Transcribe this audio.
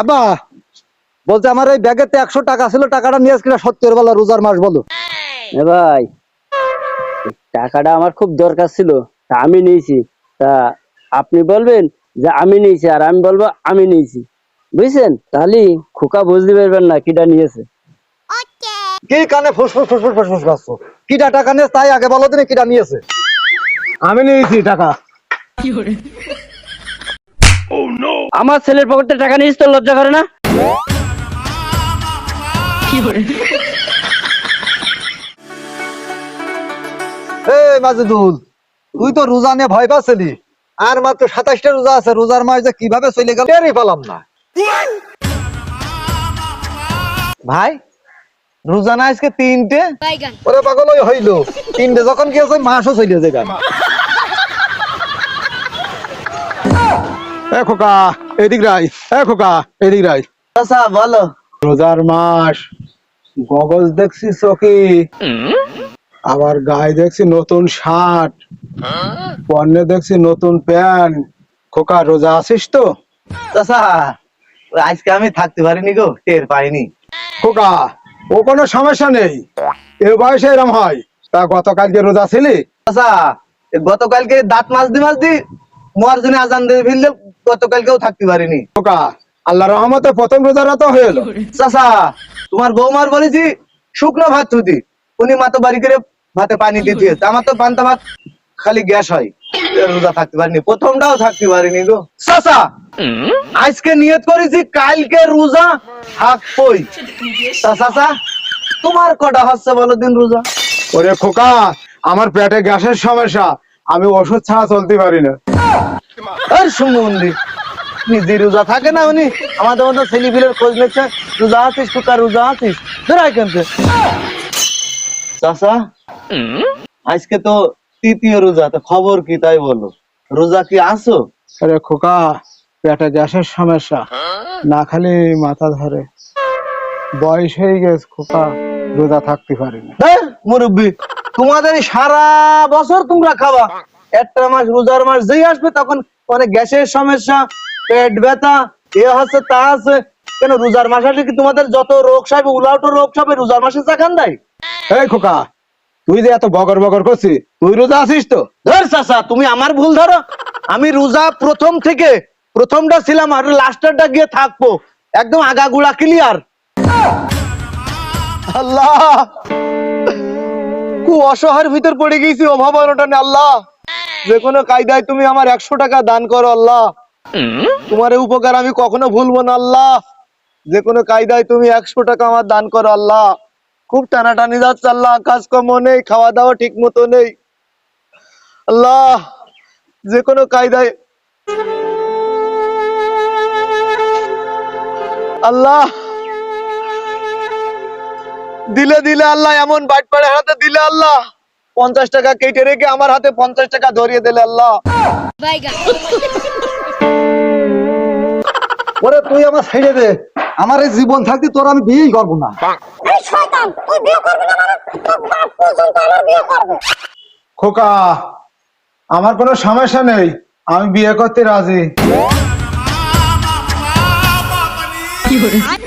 আব্বা বলছে আমার এই ব্যাগেতে একশো টাকা ছিল টাকাটা নিয়ে আজকে সত্তর বেলা রোজার মাস বলো। ভাই টাকাটা আমার খুব দরকার ছিল তা আমি নিয়েছি। তা আপনি বলবেন যে আমি নিয়েছি আর আমি বলব আমি নিয়েছি। বুঝছেন? তাহলে খোকা বুঝতে পারবেন না কিটা নিয়েছে। কি কানে ফুসফুস ফুসফুস ফুসফুস করছ কিটা টাকা নিয়ে তাই আগে বলো দিনে কিটা নিয়েছে। আমি নিয়েছি টাকা। আমার ছেলের পকেটে টাকা নিয়েছিস তো লজ্জা করে না? এই মাজেদুল তুই তো রোজা নিয়ে ভয় পাচ্ছিলি। আর মাত্র সাতাশটা রোজা আছে রোজার মাস যে কীভাবে চলে গেল টেরই পেলাম না। ভাই রোজানা আজকে তিনটে? ওরে পাগল ওই হইল। তিনটে যখন কি আছে মাসও চলে যাবে এ খোকা এদিক রাই এ খোকা এদিক রাই চাচা বলো। রোজার মাস দেখছি চকি আবার গায়ে দেখছি নতুন শার্ট। পণ্যে দেখছি নতুন প্যান্ট। খোকা রোজা আছিস তো? চাচা আজকে আমি থাকতে পারিনি গো টের পাইনি। খোকা ও কোনো সমস্যা নেই। এ বয়সে এরম হয়। তা গতকালকে রোজা ছিলি? চাচা গতকালকে দাঁত মাজদি মাজদি মোয়ার জন্য আজান দিয়ে ফেললে গতকালকেও থাকতে পারিনি। খোকা আল্লাহ রহমতে প্রথম রোজারা তো হয়ে চাচা তোমার বৌমার বলেছি শুকনো ভাত থুতি উনি মাতো বাড়ি করে ভাতে পানি দিতে আমার তো পান্তা ভাত খালি গ্যাস হয়। রোজা থাকতে পারিনি প্রথমটাও থাকতে পারিনি গো। চাচা আজকে নিয়ত করেছি কালকে রোজা থাকবই। চাচা তোমার কটা হচ্ছে বলো দিন রোজা? ওরে খোকা আমার পেটে গ্যাসের সমস্যা। আমি ওষুধ ছাড়া চলতে পারি না। আর নিজে রোজা থাকে না উনি? আমাদের মতো ছেলেপিলের খোঁজ নিচ্ছে রোজা আছিস রোজা আছিস? কেনতে। চাচা আজকে তো তৃতীয় রোজা তো খবর কি তাই বলো? রোজা কি আসো আরে খোকা পেটে গ্যাসের সমস্যা। না খালি মাথা ধরে। বয়স হয়ে গেছে খোকা রোজা থাকতে পারি না। মুরব্বী। তোমাদের সারা বছর তোমরা খাবা। একটা মাস রোজার মাস যেই আসবে তখন অনেক গ্যাসের সমস্যা, পেট ব্যথা, এ হচ্ছে তা আছে। কেন রোজার মাস আসলে কি তোমাদের যত রোগ সাহেব উলাউটো রোগ সাহেব রোজার মাসে চাকান দেয়? এই খোকা, তুই যে এত বগর বগর করছিস, তুই রোজা আছিস তো? ধর চাচা, তুমি আমার ভুল ধরো। আমি রোজা প্রথম থেকে প্রথমটা ছিলাম আর লাস্টারটা গিয়ে থাকব। একদম আগাগুড়া ক্লিয়ার আল্লাহ! অসহায়ের ভিতর পড়ে গেছি, অভাব অনটনে আল্লাহ। যে কোনো কায়দায় তুমি আমার একশো টাকা দান করো, আল্লাহ। তোমার উপকার আমি কখনো ভুলবো না, আল্লাহ। যে কোনো কায়দায় তুমি একশো টাকা আমার দান করো, আল্লাহ। খুব টানাটানি যাচ্ছে, আল্লাহ, কাজকর্ম নেই খাওয়া দাওয়া ঠিক মতো নেই। আল্লাহ, যে কোনো কায়দায় আল্লাহ। দিলে দিলে আল্লাহ এমন বাইট পাড়ে হাতে দিলে আল্লাহ। পঞ্চাশ টাকা কেটে রেখে আমার হাতে পঞ্চাশ টাকা ধরিয়ে দিলে আল্লাহ। ওরে তুই আমার ছেড়ে দে। আমার এই জীবন থাকতে তোর আমি বিয়েই করব না। এই শয়তান তুই বিয়ে করবি না মানে তোর বাপ পর্যন্ত আমার বিয়ে করবে। খোকা আমার কোনো সমস্যা নেই। আমি বিয়ে করতে রাজি। আমি